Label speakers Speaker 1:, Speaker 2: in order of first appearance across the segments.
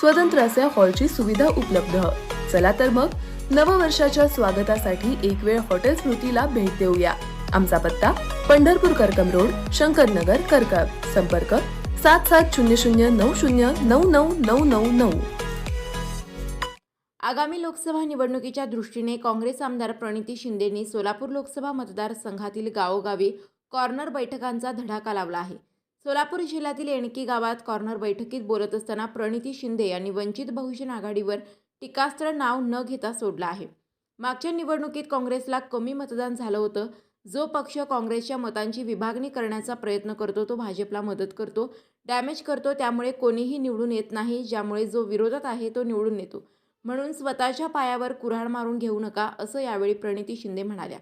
Speaker 1: स्वतंत्र असे हॉलची सुविधा उपलब्ध. चला तर मग नववर्षाच्या स्वागतासाठी एक वेळ हॉटेल स्मृतीला भेट देऊया. आमचा पत्ता पंढरपूर करकम रोड शंकरनगर करकम. संपर्क सात सात शून्य शून्य नऊ शून्य नऊ नऊ नऊ नऊ नऊ.
Speaker 2: आगामी लोकसभा निवडणुकीच्या दृष्टीने काँग्रेस आमदार प्रणिती शिंदेंनी सोलापूर लोकसभा मतदारसंघातील गावोगावी कॉर्नर बैठकांचा धडाका लावला आहे. सोलापूर जिल्ह्यातील एणकी गावात कॉर्नर बैठकीत बोलत असताना प्रणिती शिंदे यांनी वंचित बहुजन आघाडीवर टीकास्त्र नाव न घेता सोडलं आहे. मागच्या निवडणुकीत काँग्रेसला कमी मतदान झालं होतं. जो पक्ष काँग्रेसच्या मतांची विभागणी करण्याचा प्रयत्न करतो तो भाजपला मदत करतो डॅमेज करतो त्यामुळे कोणीही निवडून येत नाही ज्यामुळे जो विरोधात आहे तो निवडून येतो. म्हणून स्वतःच्या पायावर कुऱ्हाड मारून घेऊ नका असं यावेळी प्रणिती शिंदे म्हणाल्या.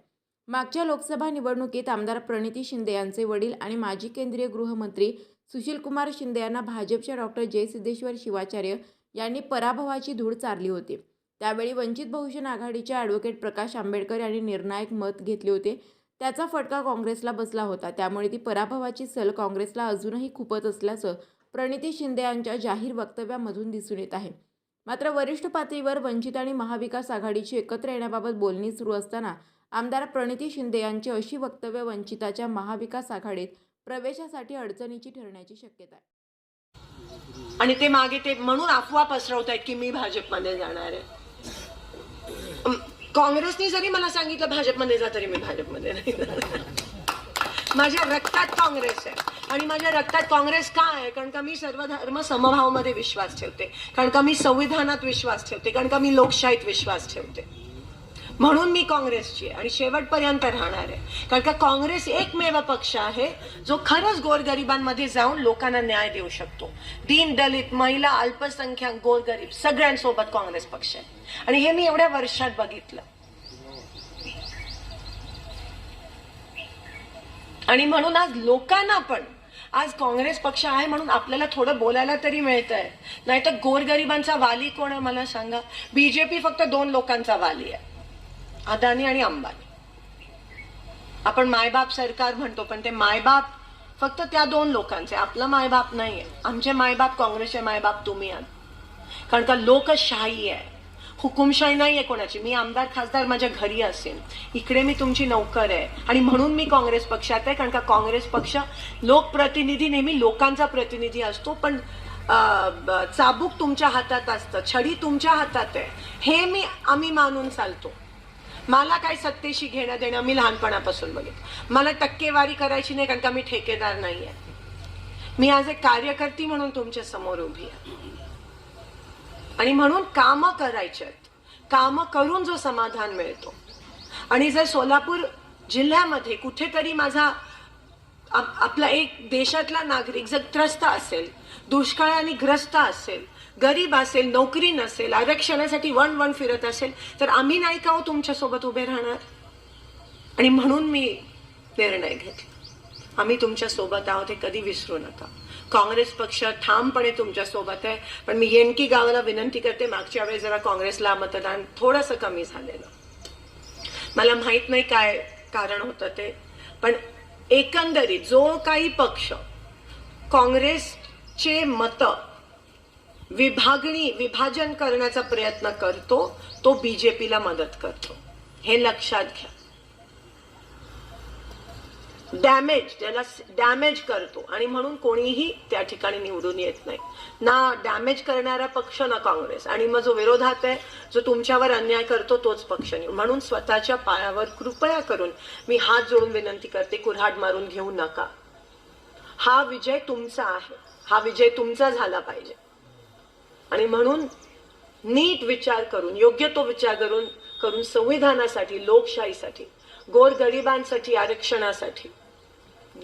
Speaker 2: मागच्या लोकसभा निवडणुकीत आमदार प्रणिती शिंदे यांचे वडील आणि माजी केंद्रीय गृहमंत्री सुशीलकुमार शिंदे यांना भाजपच्या डॉक्टर जयसिद्धेश्वर शिवाचार्य यांनी पराभवाची धूळ चारली होती. त्यावेळी वंचित बहुजन आघाडीचे ॲडव्होकेट प्रकाश आंबेडकर यांनी निर्णायक मत घेतले होते. त्याचा फटका काँग्रेसला बसला होता. त्यामुळे ती पराभवाची सल काँग्रेसला अजूनही खुपत असल्याचं प्रणिती शिंदे यांच्या जाहीर वक्तव्यामधून दिसून येत आहे. मात्र वरिष्ठ पातळीवर वंचित आणि महाविकास आघाडीची एकत्र येण्याबाबत बोलणी सुरू असताना आमदार प्रणिती शिंदे यांची अशी वक्तव्य वंचिताच्या महाविकास आघाडीत प्रवेशासाठी अडचणीची ठरण्याची शक्यता आहे.
Speaker 3: आणि ते मागे ते म्हणून अफवा पसरवत आहेत की मी भाजपमध्ये जाणार आहे. काँग्रेसने जरी मला सांगितलं भाजपमध्ये जा तरी मी भाजपमध्ये नाही माझ्या रक्तात काँग्रेस आहे. आणि माझ्या रक्तात काँग्रेस का आहे? कारण का मी सर्व धर्म समभावामध्ये विश्वास ठेवते. कारण का मी संविधानात विश्वास ठेवते. कारण का मी लोकशाहीत विश्वास ठेवते. म्हणून मी काँग्रेसची आहे आणि शेवटपर्यंत राहणार आहे. कारण का काँग्रेस एकमेव पक्ष आहे जो खरंच गोरगरिबांमध्ये जाऊन लोकांना न्याय देऊ शकतो. दीन दलित महिला अल्पसंख्याक गोरगरीब सगळ्यांसोबत काँग्रेस पक्ष आहे. आणि हे मी एवढ्या वर्षात बघितलं. आणि म्हणून आज लोकांना पण आज काँग्रेस पक्ष आहे म्हणून आपल्याला थोडं बोलायला तरी मिळत आहे नाहीतर गोरगरिबांचा वाली कोण आहे मला सांगा. बीजेपी फक्त दोन लोकांचा वाली आहे. अदानी आणि अंबानी. आपण मायबाप सरकार म्हणतो पण ते मायबाप फक्त त्या दोन लोकांचे. आपलं मायबाप नाहीये. आमचे मायबाप काँग्रेसचे मायबाप तुम्ही आहात. कारण का लोकशाही आहे. हुकुमशाही नाहीये कोणाची. मी आमदार खासदार माझ्या घरी असेल. इकडे मी तुमची नौकर आहे. आणि म्हणून मी काँग्रेस पक्षात आहे कारण का काँग्रेस पक्ष लोकप्रतिनिधी नेहमी लोकांचा प्रतिनिधी असतो पण चाबूक तुमच्या हातात असतं. छडी तुमच्या हातात आहे. हे मी आम्ही मानून चालतो. मला काय सत्तेशी घेणं देणं मी लहानपणापासून बघित मला टक्केवारी करायची नाही कारण का मी ठेकेदार नाही आहे मी आज एक कार्यकर्ती म्हणून तुमच्यासमोर उभी आहे. आणि म्हणून कामं करायच्यात कामं करून जो समाधान मिळतो. आणि जर सोलापूर जिल्ह्यामध्ये कुठेतरी माझा आपला एक देशातला नागरिक जर त्रस्त असेल दुष्काळाने ग्रस्त असेल गरीब असेल नोकरी नसेल आरक्षणासाठी वन वन फिरत असेल तर आम्ही नाही का हो तुमच्यासोबत उभे राहणार? आणि म्हणून मी निर्णय घेतला. आम्ही तुमच्यासोबत आहोत हे कधी विसरू नका. काँग्रेस पक्ष ठामपणे तुमच्यासोबत आहे पण मी येणकी गावाला विनंती करते मागच्या वेळेस जरा काँग्रेसला मतदान थोडंसं कमी झालेलं. मला माहीत नाही काय कारण होतं ते पण एकंदरीत जो काही पक्ष काँग्रेसचे मतं विभागणी विभाजन करण्याचा प्रयत्न करतो तो बीजेपीला मदत करतो. हे लक्षात घ्या. डॅमेज त्याला डॅमेज करतो आणि म्हणून कोणीही त्या ठिकाणी निवडून येत नाही. ना डॅमेज करणारा पक्ष ना काँग्रेस. आणि मग जो विरोधात आहे जो तुमच्यावर अन्याय करतो तोच पक्ष निवड म्हणून स्वतःच्या पायावर कृपया करून मी हात जोडून विनंती करते कुऱ्हाड मारून घेऊ नका. हा विजय तुमचा आहे. हा विजय तुमचा झाला पाहिजे. आणि म्हणून नीट विचार करून योग्य तो विचार करून करून संविधानासाठी लोकशाहीसाठी गोरगरिबांसाठी आरक्षणासाठी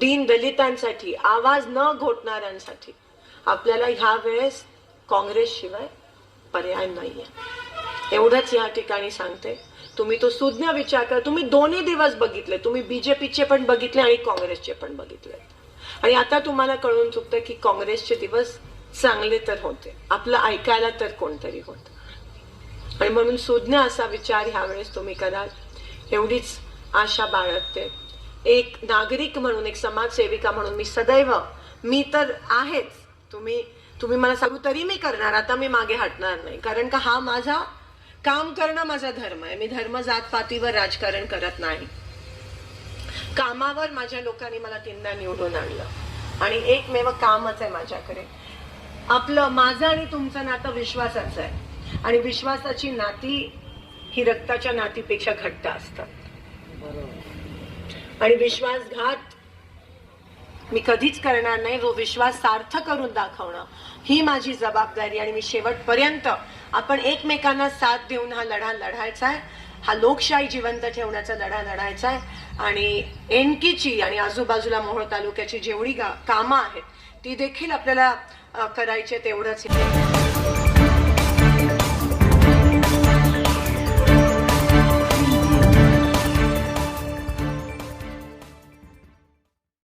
Speaker 3: दीन दलितांसाठी आवाज न घोटणाऱ्यांसाठी आपल्याला ह्या वेळेस काँग्रेसशिवाय पर्याय नाहीये. एवढंच या ठिकाणी सांगते. तुम्ही तो सुज्ञ विचार करा. तुम्ही दोन्ही दिवस बघितले. तुम्ही बीजेपीचे पण बघितले आणि काँग्रेसचे पण बघितले. आणि आता तुम्हाला कळून चुकतं की काँग्रेसचे दिवस चांगले तर होते. आपलं ऐकायला तर कोणतरी होतं. आणि म्हणून सुज्ञ असा विचार ह्यावेळेस तुम्ही कराल. एवढीच आशा बाळगते. एक नागरिक म्हणून एक समाजसेविका म्हणून मी सदैव मी तर आहेच. तुम्ही तुम्ही मला सांगू तरी मी करणार आता मी मागे हटणार नाही. कारण का हा माझा काम करणं माझा धर्म आहे. मी धर्म जातपातीवर राजकारण करत नाही. कामावर माझ्या लोकांनी मला तीनदा निवडून आणलं. आणि एकमेव कामच आहे माझ्याकडे. आपलं माझं आणि तुमचं नातं विश्वासाचं आहे. आणि विश्वासाची नाती ही रक्ताच्या नातीपेक्षा घट्ट असतात आणि विश्वासघात मी कधीच करणार नाही जो विश्वास सार्थ करून दाखवणं ही माझी जबाबदारी आणि मी शेवटपर्यंत आपण एकमेकांना साथ देऊन हा लढा लढायचा आहे. हा लोकशाही जिवंत ठेवण्याचा लढा लढायचा आहे. आणि एनकीची आणि आजूबाजूला मोहोळ तालुक्याची जेवढी कामं आहेत ती देखील आपल्याला करायचे करायची तेवढंच.